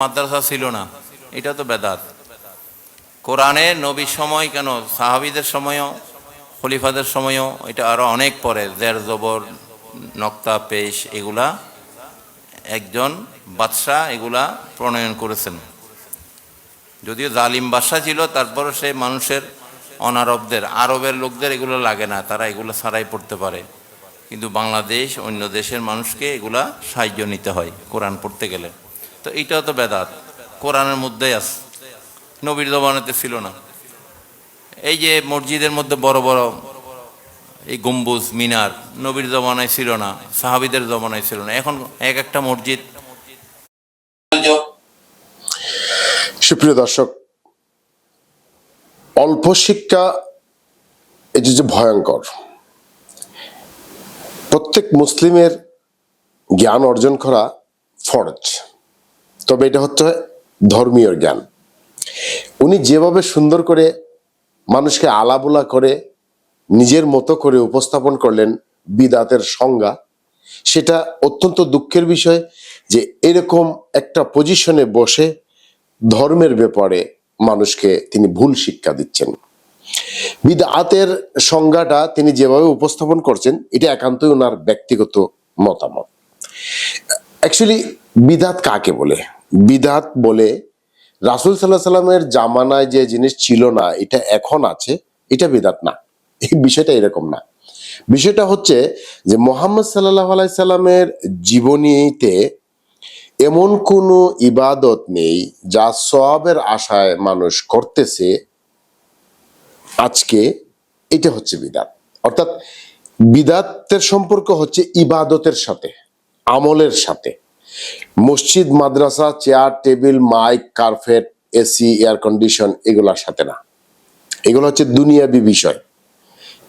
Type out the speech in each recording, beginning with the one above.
মাদ্রাসা ছিল না। এটা তো বেদাত। কোরআনে নবীর সময় কেন, সাহাবিদের সময়ও, খলিফাদের সময়ও, এটা আরও অনেক পরে, জের, জবর, নক্তা, পেশ, এগুলা একজন বাদশাহ এগুলা প্রণয়ন করেছেন। যদিও জালিম বাদশাহ ছিল তারপর সে মানুষের অনারবদের, আরবের লোকদের এগুলো লাগে না, তারা এগুলো ছাড়াই পড়তে পারে। কিন্তু বাংলাদেশ অন্য দেশের মানুষকে এগুলা সাহায্য নিতে হয়, কোরআন পড়তে গেলে। তো এইটাও তো বেদাত। কোরআনের মধ্যেই আছে। নবীর জমানাতে ছিল না। এই যে মসজিদের মধ্যে বড় বড় এই গম্বুজ, মিনার নবীর জমানায় ছিল না, সাহাবিদের জমানায় ছিল না। এখন এক একটা মসজিদ। সুপ্রিয় দর্শক, অল্প শিক্ষা, এটি যে ভয়ঙ্কর। প্রত্যেক মুসলিমের জ্ঞান অর্জন করা ফরজ। তবে এটা হচ্ছে ধর্মীয় জ্ঞান। উনি যেভাবে সুন্দর করে মানুষকে আলাবোলা করে নিজের মতো করে উপস্থাপন করলেন বিদাতের সংজ্ঞা, সেটা অত্যন্ত দুঃখের বিষয় যে এরকম একটা পজিশনে বসে ধর্মের ব্যাপারে মানুষকে তিনি ভুল শিক্ষা দিচ্ছেন। বিদাতের সংজ্ঞাটা তিনি যেভাবে উপস্থাপন করছেন, এটা একান্তই ওনার ব্যক্তিগত মতামত। অ্যাকচুয়ালি বিদাত কাকে বলে? বিদাত বলে রাসুল সাল্লাহ সাল্লামের জামানায় যে জিনিস ছিল না, এটা এখন আছে, এটা বিদাত না। এই বিষয়টা এরকম না। বিষয়টা হচ্ছে যে মোহাম্মদ সাল্লাহ আলাইসাল্লামের জীবনীতে এমন কোনো ইবাদত নেই যা সবের আশায় মানুষ করতেছে, আজকে এটা হচ্ছে বিদাত। অর্থাৎ বিদাতের সম্পর্ক হচ্ছে ইবাদতের সাথে, আমলের সাথে। মসজিদ, মাদ্রাসা, chair, table, mike, carpet, AC, air condition এগুলোর সাথে না। এগুলো হচ্ছে দুনিয়াবি বিষয়।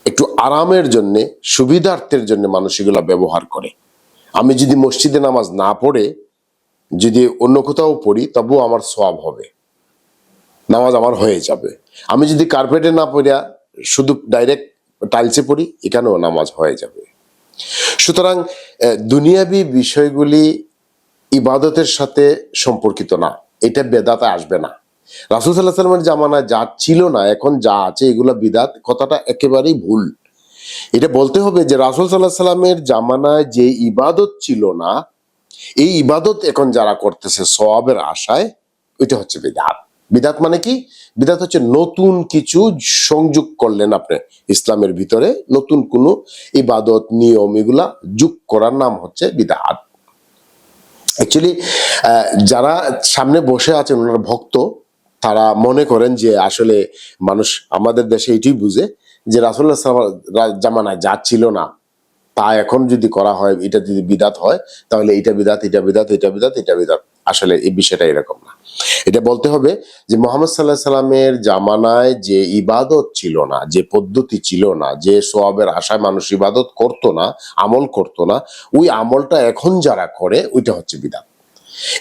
একটু আরামের জন্য, সুবিধার্থের জন্য মানুষ এগুলো ব্যবহার করে। আমি যদি মসজিদে নামাজ না পড়ে, যদি অন্য কোথাও পড়ি, তবুও আমার সব হবে। নামাজ আমার হয়ে যাবে। আমি যদি কার্পেটে না পড়িয়া, শুধু ডাইরেক্ট টাইলসে পড়ি, এখানেও নামাজ হয়ে যাবে। সুতরাং দুনিয়াবি বিষয়গুলি ইবাদতের সাথে সম্পর্কিত না। এটা বেদাতে আসবে না। রাসুল সাল্লাহ সাল্লামের জামানায় যা ছিল না, এখন যা আছে, এগুলো বিদাত, কথাটা একেবারেই ভুল। এটা বলতে হবে যে রাসুল সাল্লাহ সাল্লামের জামানায় যে ইবাদত ছিল না, এই ইবাদত এখন যারা করতেছে সওয়াবের আশায় এটা হচ্ছে বিদাত। বিদাত মানে কি? বিদাত হচ্ছে নতুন কিছু সংযোগ করলেন আপনি ইসলামের ভিতরে, নতুন কোনো ইবাদত, নিয়ম এগুলা যোগ করার নাম হচ্ছে বিদাত। অ্যাকচুয়ালি যারা সামনে বসে আছেন, ওনার ভক্ত, তারা মনে করেন যে আসলে মানুষ আমাদের দেশে এটি বুঝে যে রাসুল্লাহ জামানায় যা ছিল না, তা এখন যদি করা হয়, এটা যদি বিদাত হয়, তাহলে এটা বিদাত এটা বিদাত এটা বিদাত এটা বিদাত। আসলে এই বিষয়টা এরকম না। এটা বলতে হবে যে মোহাম্মদ সাল্লাহ সাল্লামের জামানায় যে ইবাদত ছিল না, যে পদ্ধতি ছিল না, যে সোয়াবের আশায় মানুষ ইবাদত করতো না, আমল করতো না, ওই আমলটা এখন যারা করে, ওইটা হচ্ছে বিদাত।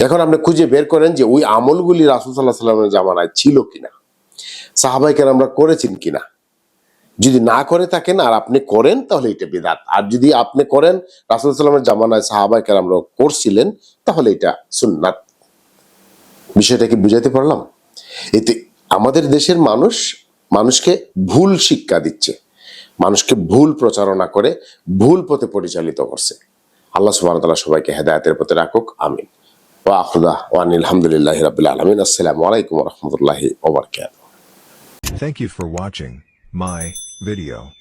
এখন আপনি খুঁজে বের করেন যে ওই আমলগুলি রাসুল সাল্লাহ সাল্লামের জামানায় ছিল কিনা। সাহাবাইকে আমরা করেছেন কিনা। যদি না করে থাকেন আর আপনি করেন, তাহলে এটা বিদাত। আর যদি আপনি করেন, রাসুল সাল্লামের জামানায় সাহাবাই কেরামরা করছিলেন, তাহলে এটা সুন্নাত। বিষয়টা কি বুঝাতে পারলাম? এতে আমাদের দেশের মানুষ, মানুষকে ভুল শিক্ষা দিচ্ছে। মানুষকে ভুল প্রচারণা করে, ভুল পথে পরিচালিত করছে। আল্লাহ সুবাহ সবাইকে হেদায়তের পথে রাখুক, আমিন। ওয়া আখুদা ওয়ান আলহামদুলিল্লাহ রাবিল আলমিন। আসসালামু আলাইকুম রহমতুল্লাহি ওবরকাত Thank you for watching my video.